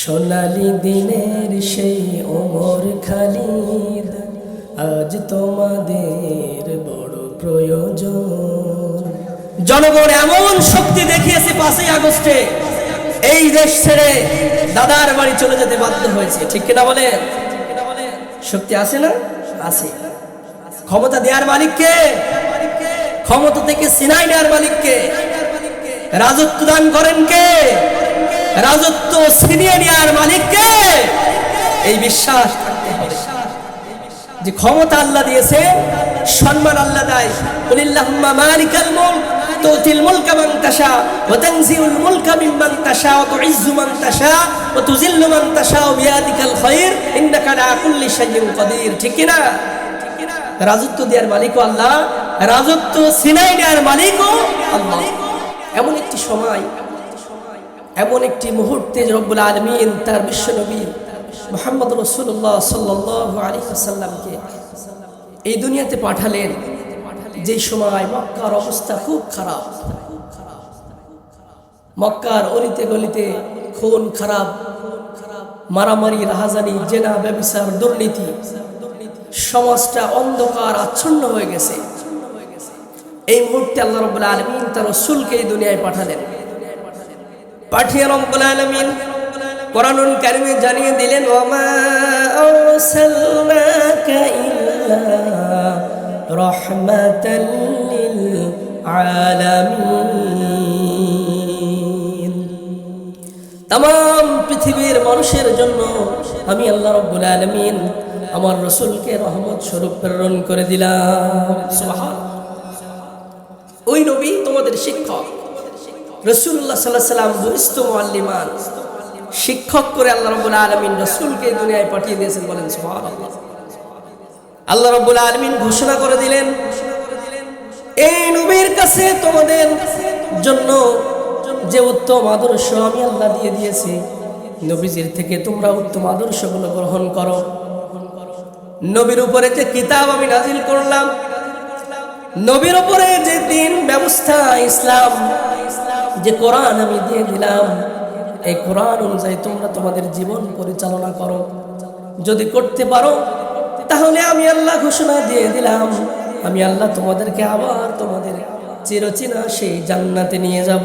সোনালি দিনের সেই ওমর খালিদ, আজ তোমাদের বড় প্রয়োজন। জনগণ এমন শক্তি দেখিয়েছে পাঁচই আগস্টে, এই দেশ ছেড়ে দাদার বাড়ি চলে যেতে বাধ্য হয়েছে। ঠিক কিনা বলে শক্তি আছে না? আছে। ক্ষমতা দেওয়ার মালিককে, ক্ষমতা থেকে সিনাই নেওয়ার মালিককে, রাজত্ব দান করেন কে? রাজত্ব ছিনিয়ে নেওয়ার মালিককে এই বিশ্বাস যে ক্ষমতা আল্লাহ দিয়েছে, সম্মান আল্লাহ দেয়। কুলিল্লাহুম্মা মালিকাল মুলক, তুতিল মুলকা মান তাশা, ওয়া তানজিউল মুলকা মিম্মান তাশা, ওয়া তুইজ্জু মান তাশা, ওয়া তুযিল্লু মান তাশা বিয়াদিকাল ইন্নাকা আলা কুল্লি শাইইন কাদির। ঠিক কি না রাজত্ব দেওয়ার মালিকও আল্লাহ, রাজত্ব সিনাই নেওয়ার মালিকও আল্লাহ। এমন একটি সময় এমন একটি মুহূর্তে রব্বুল আলমিন তার বিশ্বনবী মোহাম্মদ রসুল্লাহ সাল্লাহ আলী সাল্লামকে এই দুনিয়াতে পাঠালেন। যে সময় মক্কার অবস্থা খুব খারাপ। মক্কার অলিতে গলিতে খুন খারাপ, মারামারি, রাহাজানি, জেনা ব্যবসার দুর্নীতি, সমাজটা অন্ধকার, আচ্ছন্ন হয়ে গেছে। এই মুহূর্তে আল্লাহ রব্বুল আলমিন তার রসুলকে এই দুনিয়ায় পাঠালেন। পাঠিয়ে রব্বুল আলমিন কোরআনুল কারিমে জানিয়ে দিলেন, ওমা আরসালনাকা ইল্লা রাহমাতাল লিল আলামিন পৃথিবীর মানুষের জন্য আমি আল্লাহ রব্বুল আলমিন আমার রসুলকে রহমত স্বরূপ প্রেরণ করে দিলাম। ওই নবী তোমাদের শিক্ষক। রসুল্লাহ সাল্লাহ শিক্ষক করে আল্লাহ আলমিন রসুলকে দুনিয়ায় পাঠিয়ে দিয়েছেন বলেন আল্লাহ আলমিন ঘোষণা করে দিলেন, এই নবীর কাছে তোমাদের জন্য যে উত্তম আদর্শ আমি আল্লাহ দিয়ে দিয়েছি, নবীজির থেকে তোমরা উত্তম আদর্শগুলো গ্রহণ করো। নবীর উপরে যে কিতাব আমি নাজিল করলাম, নবীর উপরে যে দিন ব্যবস্থা ইসলাম যে কোরআন আমি দিয়ে দিলাম, এই কোরআন অনুযায়ী তোমরা তোমাদের জীবন পরিচালনা করো। যদি করতে পারো, তাহলে আমি আল্লাহ ঘোষণা দিয়ে দিলাম, আমি আল্লাহ তোমাদেরকে আবার তোমাদের চিরচিনা সেই জান্নাতে নিয়ে যাব।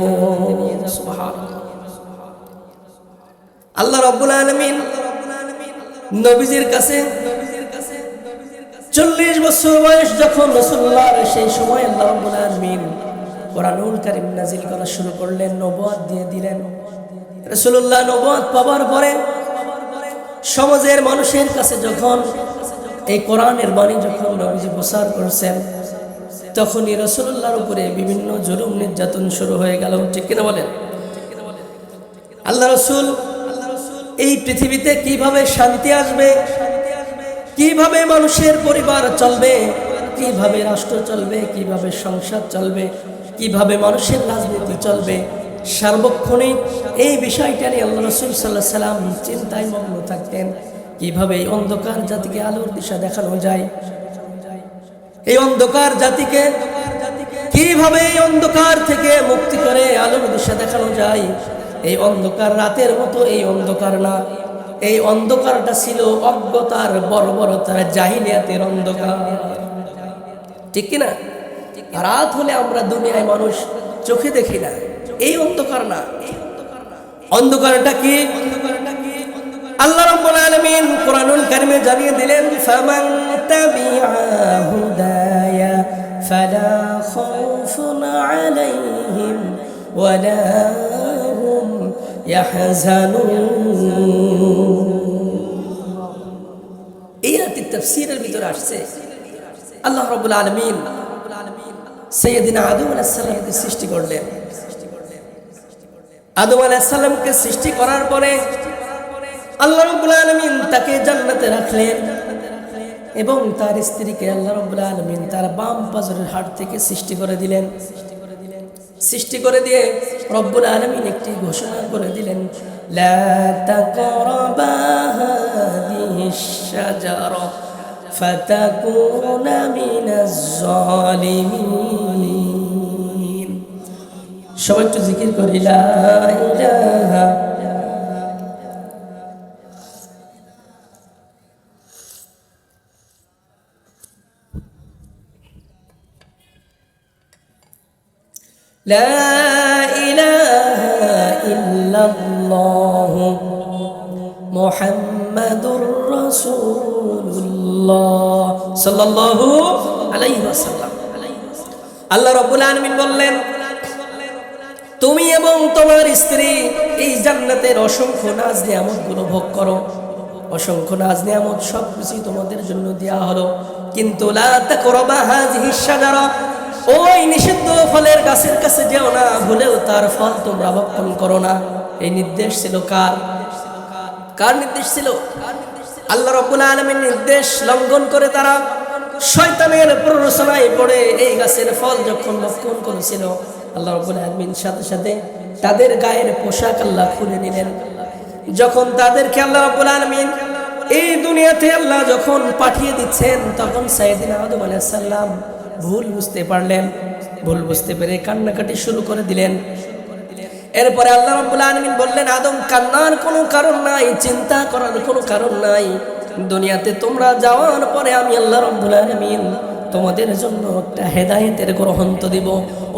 আল্লাহ রব্বুল আলমিন নবীজির কাছে চল্লিশ বছর বয়স যখন রসুল্লাহর সেই সময় আল্লাহ রব্বুল আলমিন কোরআনুল কারিম নাজিল করা শুরু করলেন নবদ দিয়ে দিলেন। রসুল্লাহ নবাদ পাওয়ার পরে সমাজের মানুষের কাছে যখন এই কোরআনের বাণী যখন নবীজি প্রসার করছেন, তখনই রসুল্লাহর উপরে বিভিন্ন জুলুম নির্যাতন শুরু হয়ে গেল। ঠিক কিনা বলেন? আল্লাহ রসুল এই পৃথিবীতে কীভাবে শান্তি আসবে, কীভাবে মানুষের পরিবার চলবে, কীভাবে রাষ্ট্র চলবে, কীভাবে সংসার চলবে কীভাবে মানুষের রাজনীতি চলবে? সার্বক্ষণিক এই বিষয়টা নিয়ে আল্লাহ রসুল সাল্লাহ সাল্লাম চিন্তায় মগ্ন থাকতেন। কীভাবে এই অন্ধকার জাতিকে আলোর দিশা দেখানো যায়? এই অন্ধকার জাতিকে কীভাবে এই অন্ধকার থেকে মুক্তি করে আলোর দিশা দেখানো যায়? এই অন্ধকার রাতের মতো এই অন্ধকার না। এই অন্ধকারটা ছিল অজ্ঞতার বর্বরতার জাহিলিয়াতের অন্ধকার। ঠিক কিনা? রাত হলে আমরা দুনিয়ায় মানুষ চোখে দেখি না। এই অন্ধকার না। অন্ধকারটা কি? আল্লাহ রাব্বুল আলামিন কোরআনুল কারিমে জানিয়ে দিলেন, ফামান তাবিআ হুদায়া ফালা খাউফুন আলাইহিম ওয়ালা হুম ইয়াহজানুন। এই আয়াতের তাফসীরের ভিতরে আসছে। আল্লাহ রাব্বুল আলামিন সৈয়দিনা আদম আলাইহিস সালামকে সৃষ্টি করলেন। আদম আলাইহিস সালামকে সৃষ্টি করার পরে আল্লাহ রব্বুল আলমিন তাকে জান্নাতে রাখলেন এবং তার স্ত্রীকে আল্লাহ রব্বুল আলমিন তার বাম পাজরের হাট থেকে সৃষ্টি করে দিলেন। সৃষ্টি করে দিয়ে রব্বুল আলমিন একটি ঘোষণা করে দিলেন, লা তাকরাবা হাদিহি শাজারা। فتكون من الظالمين. সবাই একটু لا إله إلا الله محمد رسول الله আল্লাহ রাব্বুল আলামিন বললেন, তুমি এবং তোমার স্ত্রী এই জান্নাতের অসংখ্য নাজ নিয়ামতগুলো ভোগ করো। অসংখ্য নাজ নিয়ামত সব কিছুই তোমাদের জন্য দেয়া হলো। কিন্তু ওই নিষিদ্ধ ফলের গাছের কাছে যেও না, ভুলেও তার ফল তোমরা ভক্ষণ করো না। এই নির্দেশ ছিল কার? কার নির্দেশ ছিল? কার আল্লাহ রব্বুল আলমীর নির্দেশ লঙ্ঘন করে তারা। শয়তানের প্ররোচনায় পড়ে এই গাছের ফল যখন ভক্ষণ করেছিল, আল্লাহ রব্বুল আলমিন সাথে সাথে তাদের গায়ের পোশাক আল্লাহ খুলে নিলেন। যখন তাদেরকে আল্লাহ রব্বুল আলমিন এই দুনিয়াতে আল্লাহ যখন পাঠিয়ে দিচ্ছেন, তখন সাইদিন আদম আলাইসাল্লাম ভুল বুঝতে পারলেন। ভুল বুঝতে পেরে কান্নাকাটি শুরু করে দিলেন। এরপরে আল্লাহ রাব্বুল আলামিন বললেন, আদম কান্নার কোনো কারণ নাই, চিন্তা করার কোনো কারণ নাই। দুনিয়াতে তোমরা যাওয়ার পরে আমি আল্লাহ রাব্বুল আলামিন তোমাদের জন্য একটা হেদায়েতের গ্রহন্ত দিব।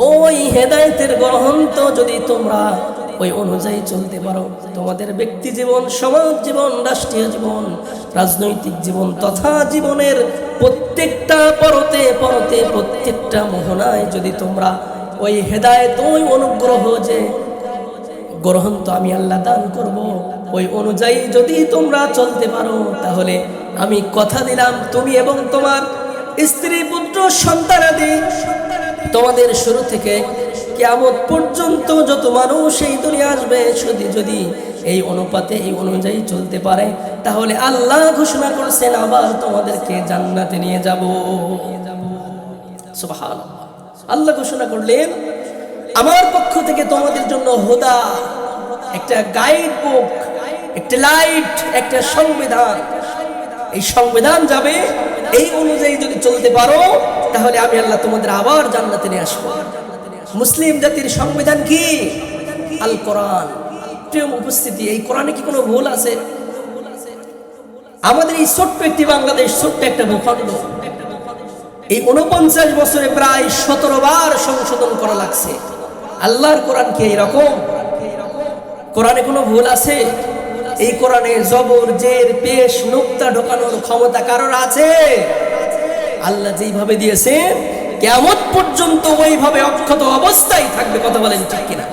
ওই হেদায়েতের গ্রহন্ত যদি তোমরা ওই অনুযায়ী চলতে পারো, তোমাদের ব্যক্তি জীবন, সমাজ জীবন, রাষ্ট্রীয় জীবন, রাজনৈতিক জীবন তথা জীবনের প্রত্যেকটা পরতে পরতে প্রত্যেকটা মোহনায় যদি তোমরা ওই হেদায়েত, ওই অনুগ্রহ যে গ্রহণ তো আমি আল্লাহ দান করব। ওই অনুযায়ী যদি তোমরা চলতে পারো, তাহলে আমি কথা দিলাম তুমি এবং তোমার স্ত্রী, পুত্র সন্তানাদি তোমাদের শুরু থেকে কেমন পর্যন্ত যত মানুষ এই দুনিয়া আসবে যদি যদি এই অনুপাতে, এই অনুযায়ী চলতে পারে, তাহলে আল্লাহ ঘোষণা করছেন, আবার তোমাদেরকে জান্নাতে নিয়ে যাব। আল্লাহ ঘোষণা করলেন আমার পক্ষ থেকে তোমাদের জন্য হোদা, একটা গাইড বুক একটা লাইট একটা সংবিধান। এই সংবিধান যাবে, এই অনুযায়ী যদি চলতে পারো, তাহলে আমি আল্লাহ তোমাদের আবার জান্নাতে নিয়ে আসব। মুসলিম জাতির সংবিধান কি? আল কোরআন প্রিয় উপস্থিতি, এই কোরআনে কি কোনো ভুল আছে? আমাদের এই ছোট্ট একটি বাংলাদেশ, ছোট্ট একটা ভূখণ্ড। এই উনপঞ্চাশ বছরে প্রায় সতেরো বার সংশোধন করা লাগছে। আল্লাহর কোরআন কি এইরকম? কোরআনে কোনো ভুল আছে? এই কোরআনে জবর, জের, পেশ, নুক্তা ঢোকানোর ক্ষমতা কারোর আছে? আল্লাহ যেইভাবে দিয়েছে কেমন পর্যন্ত ওইভাবে অক্ষত অবস্থায় থাকবে, কথা বলেন ঠিক কিনা?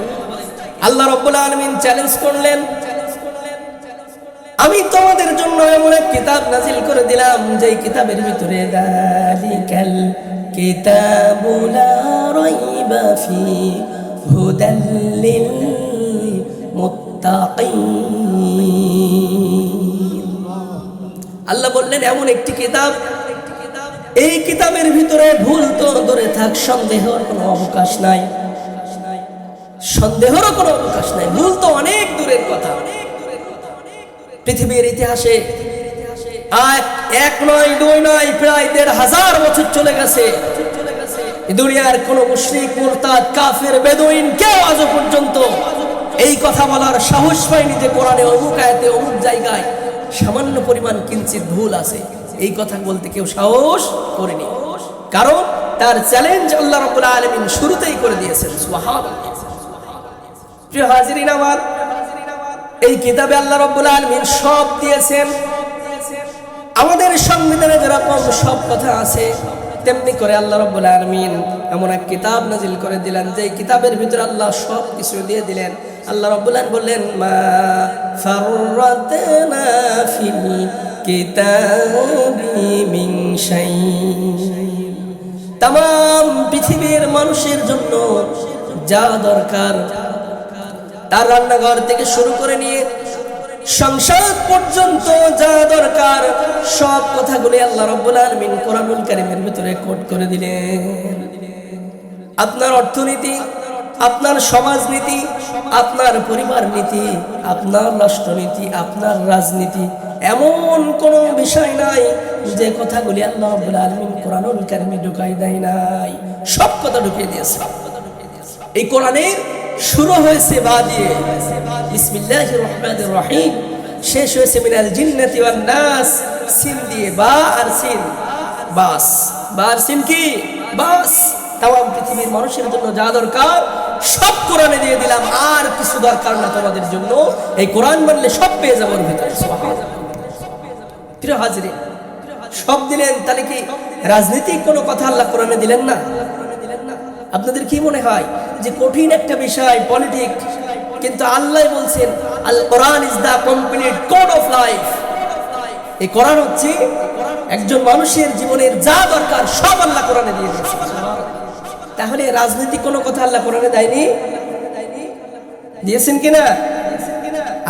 আল্লাহ রব্বুল আলমিন চ্যালেঞ্জ করলেন। আমি তোমাদের জন্য এমন এক কিতাব নাজিল করে দিলাম যে কিতাবের ভিতরে, দালিকাল কিতাবু লা রাইবা ফি মুত্তাকিন। আল্লাহ বললেন, এমন একটি কিতাব। এই কিতাবের ভিতরে ভুল তো ধরে থাক, সন্দেহের কোনো অবকাশ নাই। সন্দেহেরও কোনো অবকাশ নাই। ভুল তো অনেক দূরের কথা। পৃথিবীর ইতিহাসে এক নয়, দুই নয়, প্রায় দেড় হাজার বছর চলে গেছে। দুনিয়ার কোন মুশরিক, মুরতাদ, কাফের, বেদুইন কেউ আজও পর্যন্ত এই কথা বলার সাহস পায়নি যে কোরআনে অমুক আয়াতে অমুক জায়গায় সামান্য পরিমাণ কিঞ্চিত ভুল আছে। এই কথা বলতে কেউ সাহস করেনি। কারণ তার চ্যালেঞ্জ আল্লাহ রাব্বুল আলামিন শুরুতেই করে দিয়েছেন এই কিতাবে আল্লাহ রব্বুল আলমিন সব দিয়েছেন। আমাদের সংবিধানে যেরকম সব কথা আছে তেমনি করে আল্লাহ রব্বুল আলমিন এমন এক কিতাব নাজিল করে দিলেন যে কিতাবের ভিতরে আল্লাহ সব কিছু দিয়ে দিলেন। আল্লাহ রব্বুল আলম বললেন, মা তাম, পৃথিবীর মানুষের জন্য যা দরকার, তার রান্নাঘর থেকে শুরু করে নিয়ে সংসার পর্যন্ত যা দরকার। সব কথাগুলি আল্লাহ রব্বুল আলমিন কোরআনুল কারিমের ভিতরে কোট করে দিলেন। আপনার অর্থনীতি, আপনার সমাজনীতি, আপনার পরিবার নীতি আপনার রাষ্ট্রনীতি, আপনার রাজনীতি, এমন কোনো বিষয় নাই যে কথাগুলি আল্লাহ রব্বুল আলমিন কোরআনুল কারিমে ঢুকাই দেয় নাই। সব কথা ঢুকিয়ে দিয়েছে। এই কোরআনের শুরু হয়েছে বা দিয়ে। রহিম। শেষ হয়েছে মিনাল জিন্নাতি ওয়ান নাস। সিন দিয়ে বা আর সিন। বাস। বা আর সিন কি? বাস। পৃথিবীর মানুষের জন্য যা দরকার, সব কোরআনে দিয়ে দিলাম। আর কিছু দরকার না তোমাদের জন্য। এই কোরআন মানলে সব পেয়ে যাব ভিতরে হাজিরে সব দিলেন, তাহলে কি রাজনীতিক কোনো কথা আল্লাহ কোরআনে দিলেন না? আপনাদের কি মনে হয় যে কঠিন একটা বিষয় পলিটিক্স কিন্তু আল্লাহ বলছেন, আল কোরআন is the complete code of life. এই কোরআন হচ্ছে একজন মানুষের জীবনের যা দরকার সব আল্লাহ কোরআনে দিয়ে দিয়েছে। তাহলে রাজনীতি কোনো কথা আল্লাহ কোরআনে দেয়নি? দিয়েছেন কিনা?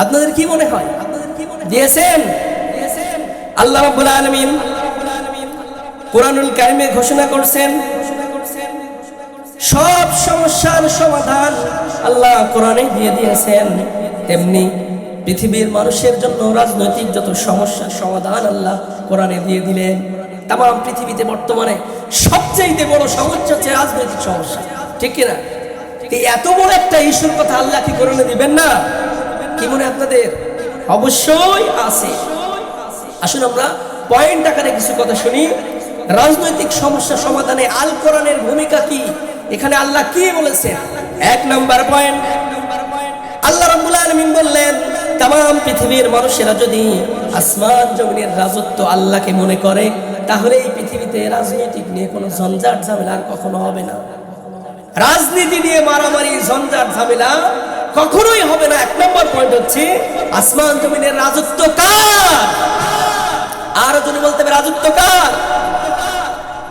আপনাদের কি মনে হয়? দিয়েছেন? আল্লাহ রাব্বুল আলামিন কোরআনুল কারিমে ঘোষণা করছেন সব সমস্যার সমাধান আল্লাহ কোরআনে দিয়ে দিয়েছেন। তেমনি পৃথিবীর মানুষের জন্য রাজনৈতিক যত সমস্যার সমাধান আল্লাহ কোরআনে দিয়ে দিলেন তাম পৃথিবীতে বর্তমানে সবচেয়ে বড় সমস্যা হচ্ছে রাজনৈতিক সমস্যা। ঠিক কিনা এত বড় একটা ইস্যুর কথা আল্লাহ কি কোরআনে দিবেন না? কি মনে আপনাদের? অবশ্যই আছে। আসুন আমরা পয়েন্ট আকারে কিছু কথা শুনি। রাজনৈতিক সমস্যা সমাধানে আল কোরআনের ভূমিকা কি? এখানে আল্লাহ কি বলেছেন? এক নম্বর পয়েন্ট আল্লাহ রাব্বুল আলামিন বললেন তাম পৃথিবীর মানুষেরা যদি আসমান জমিনের রাজত্ব আল্লাহকে মনে করে, তাহলে এই পৃথিবীতে রাজনৈতিক নিয়ে কোনো ঝঞ্ঝাট ঝামেলা আর কখনো হবে না। রাজনীতি নিয়ে মারামারি, ঝঞ্ঝাট ঝামেলা কখনোই হবে না। এক নম্বর পয়েন্ট হচ্ছে, আসমান জমিনের রাজত্ব কার? আরও যদি বলতে হবে, রাজত্ব কার?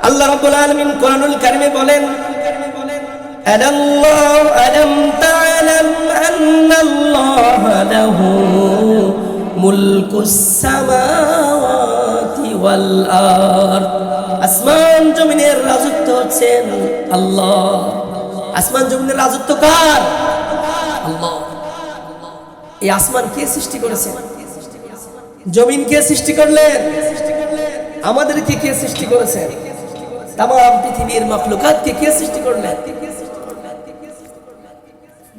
আল্লাহ রাব্বুল আলামিন কোরআনুল কারিমে বলেন ألم الله ألم تعلم أن الله له ملك السماوات والأرض আসমান জমিনের রাজত্ব হচ্ছেন আল্লাহ আসমান জমিনের রাজত্ব কার আল্লাহ এই আসমান কে সৃষ্টি করেছেন জমিন কে সৃষ্টি করলেন আমাদেরকে কে সৃষ্টি করেছেন তাম পৃথিবীর মখলুকাতকে কে সৃষ্টি করলেন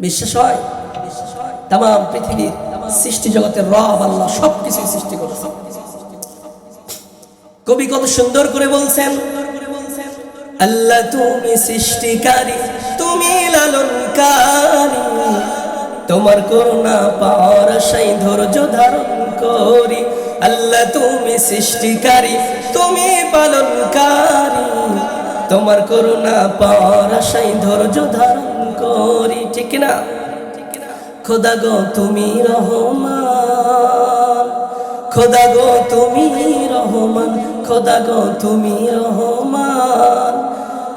বিশ্বাস হয়? তাম পৃথিবীর সৃষ্টি জগতের রব আল্লাহ সবকিছু সৃষ্টি করেছেন। কবি কত সুন্দর করে বলছেন, আল্লাহ তুমি সৃষ্টিকারী, তুমি লালনকারী। তোমার করুণা পাওয়ার সেই ধৈর্য ধারণ করি। আল্লাহ তুমি সৃষ্টিকারী, তুমি পালনকারী। তোমার করুণা পাওয়ার সেই ধৈর্য ধারণ করি ঠিক না খোদা গো, তুমি রহমান। খোদা গো, তুমি রহমান। খোদা গো, তুমি রহমান।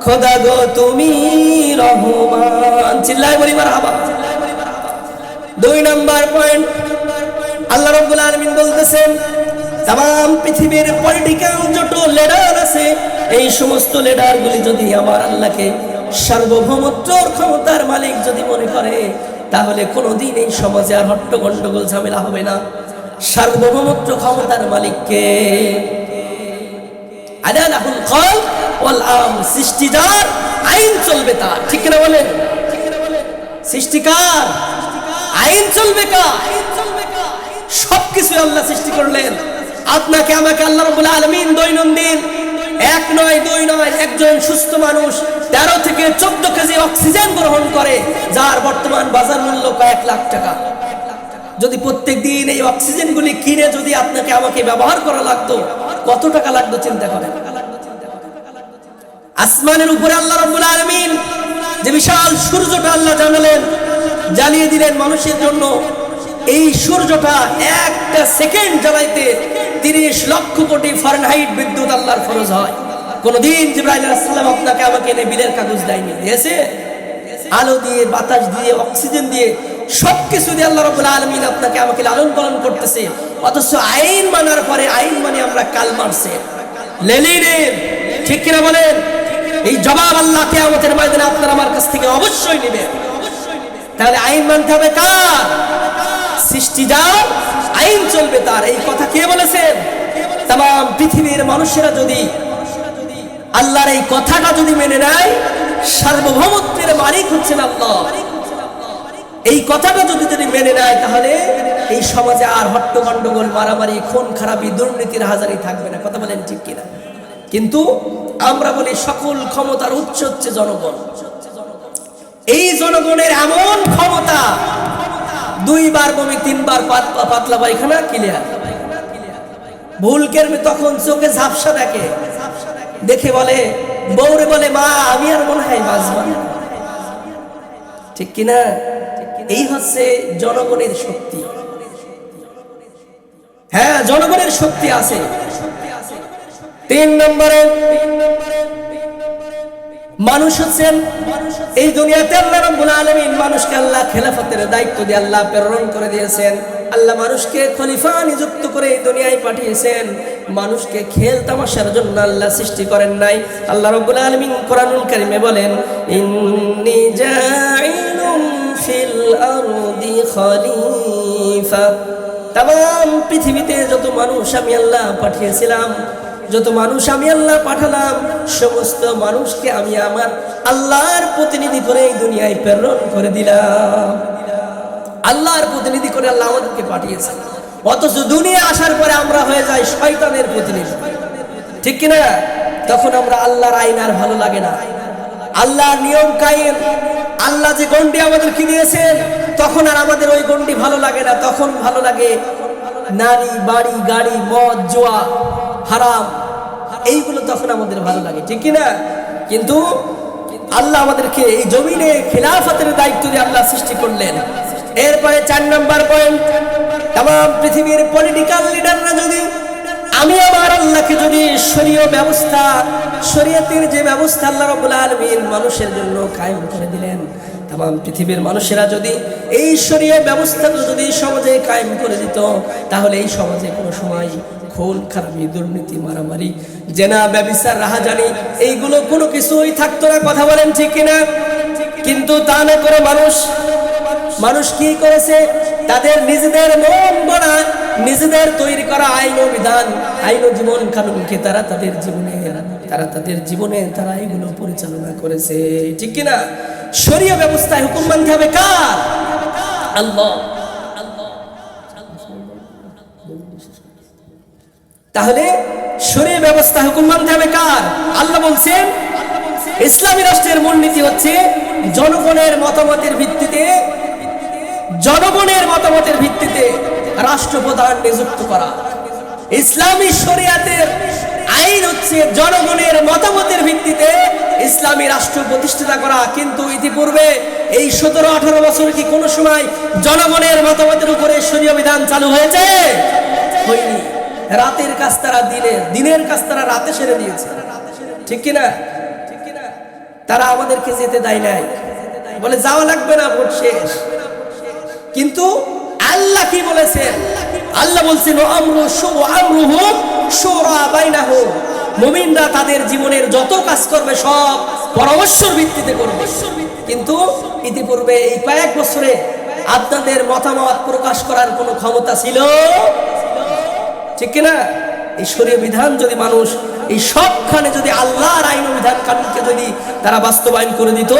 খোদা গো, তুমি রহমান। চিল্লাই বলি মারহাবা। দুই নাম্বার পয়েন্ট। আল্লাহ রাব্বুল আলামিন বলতেছেন, তাম পৃথিবীর পলিটিক্যাল যত লিডার আছে। এই সমস্ত লিডারগুলি যদি আমার আল্লাহকে সার্বভৌমত্বর ক্ষমতার মালিক যদি মনে করে, তাহলে কোনোদিন এই সমাজে আর হট্ট গন্ডগোল ঝামেলা হবে না। সার্বভৌমত্ব ক্ষমতার মালিককে আইন ঠিক না বলেন? সৃষ্টিকার আইন চলবে আল্লাহ সৃষ্টি করলেন। আপনাকে, আমাকে আল্লাহ রাব্বুল আলামিন দৈনন্দিন এক নয়, দুই নয়, একজন সুস্থ মানুষ তেরো থেকে চোদ্দ কেজি অক্সিজেন গ্রহণ করে, যার বর্তমান বাজার মূল্য কয়েক লাখ টাকা। যদি প্রত্যেক দিন এই অক্সিজেনগুলি কিনে যদি আপনাকে আমাকে ব্যবহার করা লাগতো, কত টাকা লাগতো চিন্তা করেন? আসমানের উপরে আল্লাহ রাব্বুল আলামিন যে বিশাল সূর্যটা আল্লাহ জানালেন, জ্বালিয়ে দিলেন মানুষের জন্য। এই সূর্যটা একটা সেকেন্ড জ্বালাইতে তিরিশ লক্ষ কোটি ফারেনহাইট বিদ্যুৎ আল্লাহর খরচ হয়। কোনদিন জিব্রাইল সালাম আপনাকে আমাকে এনে বিলের কাগজ দেয়নি। দিয়েছে? আলো দিয়ে, বাতাস দিয়ে, অক্সিজেন দিয়ে, সবকিছু দিয়ে আল্লাহ রাব্বুল আলামিন আপনাকে আমাকে লালন পালন করতেছে। অথচ আইন মানার পরে আইন মানে আমরা কাল মারছে। লেলিনের ঠিক কিনা বলেন? এই জবাব আল্লাহ কিয়ামতের ময়দানে আপনার আমার কাছ থেকে অবশ্যই নেবেন তাহলে আইন মানতে হবে কার? সৃষ্টি যার, আইন চলবে তার। এই কথা কে বলেছেন? তাম, পৃথিবীর মানুষেরা যদি আল্লাহর এই কথাটা যদি মেনে নেয়, সার্বভৌমত্বের মালিক হচ্ছেন আল্লাহ। এই কথাটা যদি যদি মেনে নেয়, তাহলে এই সমাজে আর হট্ট গন্ডগোল মারামারি, খুন, খারাপি, দুর্নীতির হাজারি থাকবে না। কথা বলেন ঠিক কিনা? কিন্তু আমরা বলি সকল ক্ষমতার উচ্চ হচ্ছে জনগণ। এই জনগণের এমন ক্ষমতা, দুইবার বমি, তিনবার পাত- পাতলা পায়খানা ক্লিয়ার ভুলকের তখন চোখে ঝাপসা দেখে। দেখে বলে বৌরে বলে, মা, আমি আর মনে হয় বাঁচব। ঠিক কিনা? এই হচ্ছে জনগণের শক্তি। হ্যাঁ জনগণের শক্তি আছে। তিন নম্বরে মানুষ হচ্ছেন এই দুনিয়াতে আল্লাহ রাব্বুল আলামিন মানুষকে আল্লাহ খেলাফতের দায়িত্ব দিয়ে আল্লাহ প্রেরণ করে দিয়েছেন। আল্লাহ মানুষকে খলিফা নিযুক্ত করে এই দুনিয়ায় পাঠিয়েছেন। মানুষকে খেল তামাশার জন্য আল্লাহ সৃষ্টি করেন নাই। আল্লাহ রাব্বুল আলামিন কোরআনুল কারিমে বলেন ফিল আরদি খলিফা। তাম পৃথিবীতে যত মানুষ আমি আল্লাহ পাঠিয়েছিলাম, যত মানুষ আমি আল্লাহ পাঠালাম, সমস্ত মানুষকে আমি আমার আল্লাহর প্রতিনিধি করে এই দুনিয়ায় প্রেরণ করে দিলাম। আল্লাহর প্রতিনিধি করে আল্লাহ আমাদেরকে পাঠিয়েছে অথচ দুনিয়া আসার পরে আমরা হয়ে যাই শয়তানের প্রতিনিধি। ঠিক কিনা? তখন আমরা আল্লাহর আইন আর ভালো লাগে না। আল্লাহর নিয়ম কায়েম। আল্লাহ যে গন্ডি আমাদেরকে দিয়েছেন তখন আর আমাদের ওই গন্ডি ভালো লাগে না। তখন ভালো লাগে নারী, বাড়ি, গাড়ি, মদ, জোয়া, হারাম, এইগুলো তখন আমাদের ভালো লাগে। ঠিক কিনা? কিন্তু আল্লাহ আমাদেরকে এই জমিনে খেলাফতের দায়িত্ব দিয়ে আল্লাহ সৃষ্টি করলেন। এরপরে চার নম্বর পয়েন্ট তাম পৃথিবীর পলিটিক্যাল লিডাররা যদি, আমি আমার আল্লাহকে যদি শরীয় ব্যবস্থা, শরীয়তের যে ব্যবস্থা আল্লাহ রাব্বুল আলামিন মানুষের জন্য কায়েম করে দিলেন তাম পৃথিবীর মানুষেরা যদি এই শরীয় ব্যবস্থাটা যদি সমাজে কায়েম করে দিত, তাহলে এই সমাজে কোনো সময় খুন খারাপি, দুর্নীতি, মারামারি, জেনা, ব্যবিচার, রাহাজানি, এইগুলো কোনো কিছুই থাকতো না, কথা বলেন ঠিক কিনা? কিন্তু তা না করে মানুষ মানুষ কি করেছে? তাদের নিজেদের মন গড়া নিজেদের তৈরি করা আইন বিধান, আইন জীবন কানুনকে তারা তাদের জীবনে, তারা তাদের জীবনে তারা এগুলো পরিচালনা করেছে। ঠিক কিনা? শরীয় ব্যবস্থায় হুকুম মানতে হবে কার? আল্লাহ। তাহলে শরীর ব্যবস্থা হুকুম মানতে হবে কার? আল্লাহ বলছেন, ইসলামী রাষ্ট্রের মূলনীতি হচ্ছে জনগণের মতামতের ভিত্তিতে জনগণের মতামতের ভিত্তিতে রাষ্ট্রপ্রধান নিযুক্ত করা। ইসলামী শরিয়াতের আইন হচ্ছে জনগণের মতামতের ভিত্তিতে ইসলামী রাষ্ট্র প্রতিষ্ঠিত করা। কিন্তু ইতিপূর্বে এই সতেরো আঠারো বছর কি কোনো সময় জনগণের মতামতের উপরে শরীয় বিধান চালু হয়েছে? হয়নি। রাতের কাজ তারা দিনে দিনের কাজ তারা রাতে সেরে দিয়েছে। ঠিক কিনা? তারা আমাদেরকে যেতে দেয় নাই। বলে যাওয়া লাগবে না, ভোট শেষ। কিন্তু আল্লাহ কি বলেছেন? আল্লাহ বলছেন মোমিনরা তাদের জীবনের যত কাজ করবে, সব পরামর্শর ভিত্তিতে করবে। কিন্তু ইতিপূর্বে এই কয়েক বছরে আপনাদের মতামত প্রকাশ করার কোনো ক্ষমতা ছিল? ঠিক কিনা? শরীয় বিধান যদি মানুষ এই সবখানে যদি আল্লাহর আইন ও বিধান কানুনকে যদি তারা বাস্তবায়ন করে দিত,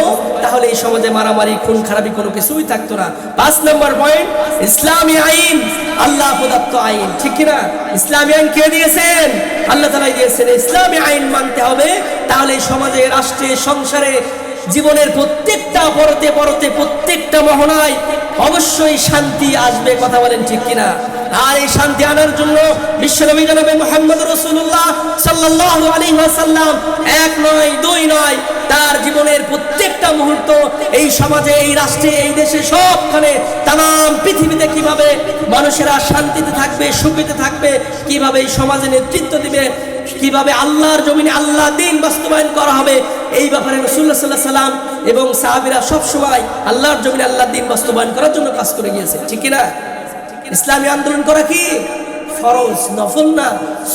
তাহলে এই সমাজে মারামারি, খুন খারাপি কোনো কিছুই থাকতো না। পাঁচ নম্বর পয়েন্ট ইসলামী আইন, আল্লাহ প্রদত্ত আইন। ঠিক কিনা? ইসলামী আইন কে দিয়েছেন? আল্লাহ তালাই দিয়েছেন, ইসলামী আইন মানতে হবে। তাহলে সমাজে, রাষ্ট্রে, সংসারে, জীবনের প্রত্যেকটা পরতে পরতে, প্রত্যেকটা মহনায় অবশ্যই শান্তি আসবে, কথা বলেন ঠিক কিনা? আর এই শান্তি আনার জন্য বিশ্বনবী জনাবে মোহাম্মদ রসুল্লাহ সাল্লাহ আলী ওয়াসাল্লাম এক নয়, দুই নয়, তার জীবনের প্রত্যেকটা মুহূর্ত এই সমাজে, এই রাষ্ট্রে, এই দেশে সবখানে, তাম পৃথিবীতে কীভাবে মানুষেরা শান্তিতে থাকবে, সুখীতে থাকবে, কীভাবে এই সমাজে নেতৃত্ব দিবে, কীভাবে আল্লাহর জমিনে আল্লাহ দিন বাস্তবায়ন করা হবে, এই ব্যাপারে রসুল্লাহ সাল্লাহ সাল্লাম এবং সাহাবিরা সবসময় আল্লাহর জমিনে আল্লাহ দিন বাস্তবায়ন করার জন্য কাজ করে গিয়েছে। ঠিক কিনা? ইসলামী আন্দোলন করা কি? ফরজ নফল না,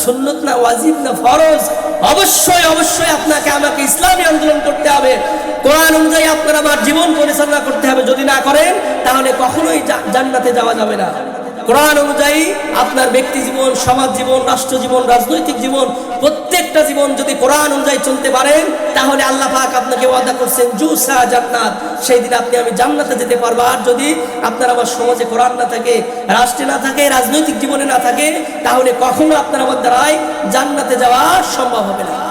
সুন্নত না, ওয়াজিব না, ফরজ? অবশ্যই অবশ্যই আপনাকে, আমাকে ইসলামী আন্দোলন করতে হবে। কোরআন অনুযায়ী আপনার আমার জীবন পরিচালনা করতে হবে। যদি না করেন, তাহলে কখনোই জান্নাতে যাওয়া যাবে না। কোরআন অনুযায়ী আপনার ব্যক্তি জীবন, সমাজ জীবন, রাষ্ট্র জীবন, রাজনৈতিক জীবন প্রত্যেকটা জীবন যদি কোরআন অনুযায়ী চলতে পারেন তাহলে আল্লাহ পাক আপনাকে ওয়াদা করছেন, জুসা জান্নাত। সেই দিন আপনি আমি জান্নাতে যেতে পারব। আর যদি আপনার আমার সমাজে কোরআন না থাকে, রাষ্ট্রে না থাকে, রাজনৈতিক জীবনে না থাকে, তাহলে কখনো আপনার আমার দ্বারাই জান্নাতে যাওয়া সম্ভব হবে না।